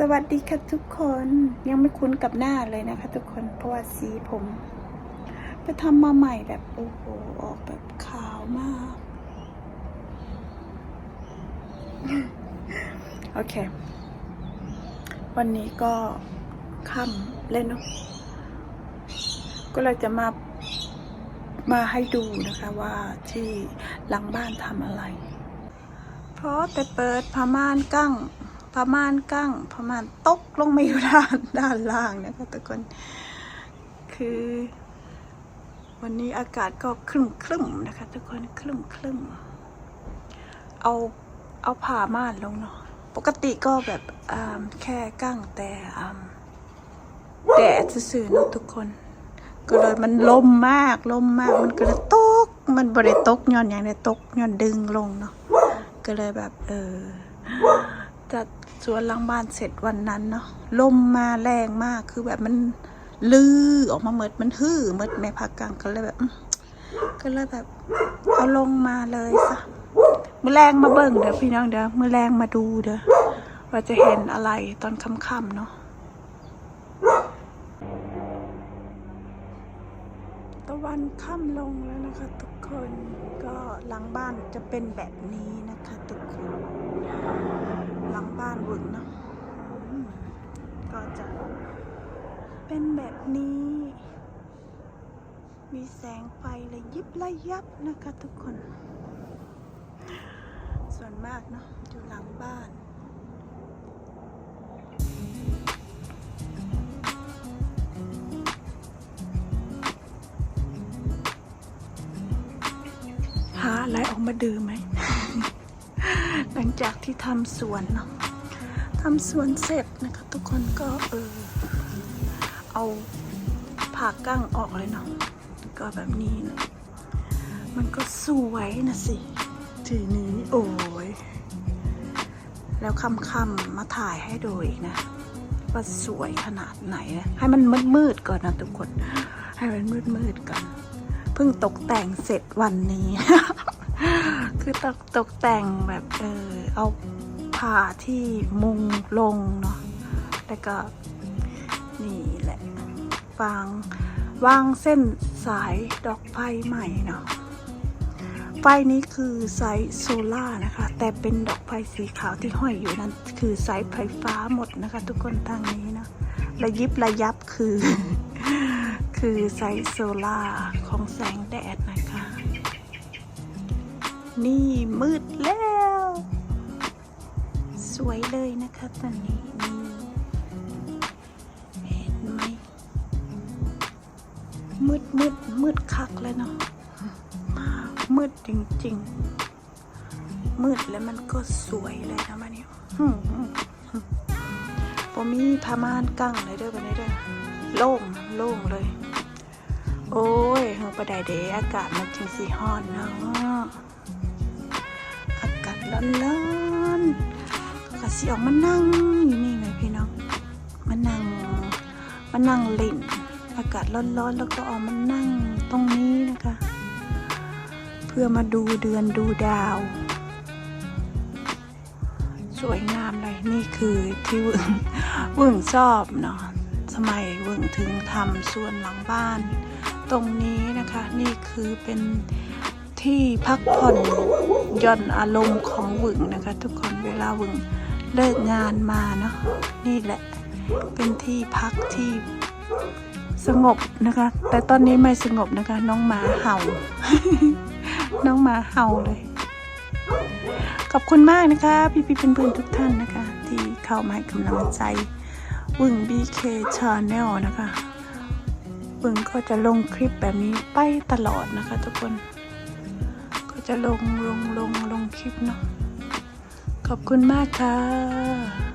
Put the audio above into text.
สวัสดีค่ะทุกคนยังไม่คุ้นกับหน้าเลยนะคะ ทุกคนเพราะว่าสีผมไปทำมาใหม่แบบโอ้โหออกแบบขาวมาก โอเค วันนี้ก็ค่ำเล่นเนอะก็เลยจะมามาให้ดูนะคะว่าที่หลังบ้านทำอะไร เพราะแต่เปิดผ้าม่านกั้ง ผ้าม่านกั้งผ้าม่านตกลงมาอยู่ด้านด้านล่างนะคะทุกคน คือ วันนี้อากาศก็ครึ้มครึ้มนะคะทุกคนครึ้มครึ้มเอาเอาผ้าม่านลงเนาะปกติก็แบบอ่าแค่กั้งแต่แดดซื่อๆเนาะทุกคน ก็เลยมันลมมากลมมากมันก็เลยตก มันบริตกย้อนอย่างใดตกย้อนดึงลงเนาะก็เลยแบบเออ จัดสวนหลังบ้านเสร็จวันนั้นเนาะลมมาแรงมากคือแบบมันลือออกมาเมิดมันฮือเมิดในภาคกลางก็เลยแบบก็เลยแบบเอาลงมาเลยซะมือแรงมาเบิ่งเดี๋ยวพี่น้องเดี๋ยวมือแรงมาดูเดี๋ยวว่าจะเห็นอะไรตอนค่ำๆเนาะตะวันค่ำลงแล้วนะคะทุกคนก็หลังบ้านจะเป็นแบบนี้นะคะ ทุกคน หลังบ้านบึงเนาะอืมก็จะ เป็นแบบนี้ มีแสงไฟระยิบระยับนะคะทุกคน ส่วนมากเนาะอยู่หลังบ้านหาอะไรออกมาดื่มไหม หลังจากที่ทำสวนเนาะทำสวนเสร็จนะคะทุกคนก็เออ เอาผ่ากั้งออกเลยเนาะก็แบบนี้นะมันก็สวยนะสิ ทีนี้โอ้ย แล้วคำๆมาถ่ายให้ดูอีกนะ ว่าสวยขนาดไหนนะให้มันมืดๆก่อนนะทุกคน ให้มันมืดๆก่อนเพิ่งตกแต่งเสร็จวันนี้ คือตกตกแต่งแบบเออเอาผ้าที่มุงลงเนาะแล้วก็นี่แหละ วางวางเส้นสายดอกไฟใหม่เนาะไฟนี้คือสายโซล่านะคะ แต่เป็นดอกไฟสีขาวที่ห้อยอยู่นั้น คือสายไฟฟ้าหมดนะคะ ทุกคนทางนี้นะระยิบระยับคือ คือไซส์โซล่าของแสงแดดนะคะ นี่มืดแล้ว สวยเลยนะคะตอนนี้นี่ มืดมืดมืดคักเลยเนาะมืดจริง ๆ มืดแล้วมันก็สวยเลยนะมันเนี่ยอืมอืมอืมผมมีพามานกั้งเลยเด้อวันนี้เด้อโล่งโล่งเลย โอ้ยเฮาประไดเดอากาศมันจึงสีฮ้อนเนาะอากาศร้อนๆก็สิออกมานั่งอยู่นี่ไงพี่น้องมานั่งมานั่งเล่น อากาศร้อนๆ แล้วก็ออกมานั่งตรงนี้นะคะ เพื่อมาดูเดือนดูดาว สวยงามเลยนี่คือที่วึงวึงชอบเนาะสมัยวึงถึงทำส่วนหลังบ้าน ตรงนี้นะคะนี่คือเป็นที่พักผ่อนย่อนอารมณ์ของวึงนะคะ ทุกคนเวลาวึงเลิกงานมาเนาะนี่แหละเป็นที่พักที่ สงบนะคะ แต่ตอนนี้ไม่สงบนะคะ น้องหมาเห่า น้องหมาเห่าเลย ขอบคุณมากนะคะ พี่พี่ๆเพื่อนๆทุกท่านนะคะ ที่เข้ามาให้กำลังใจวึง BK Channel นะคะวึงก็จะลงคลิปแบบนี้ไปตลอดนะคะทุกคน ก็จะลงลงลงลงคลิปเนาะขอบคุณมากค่ะ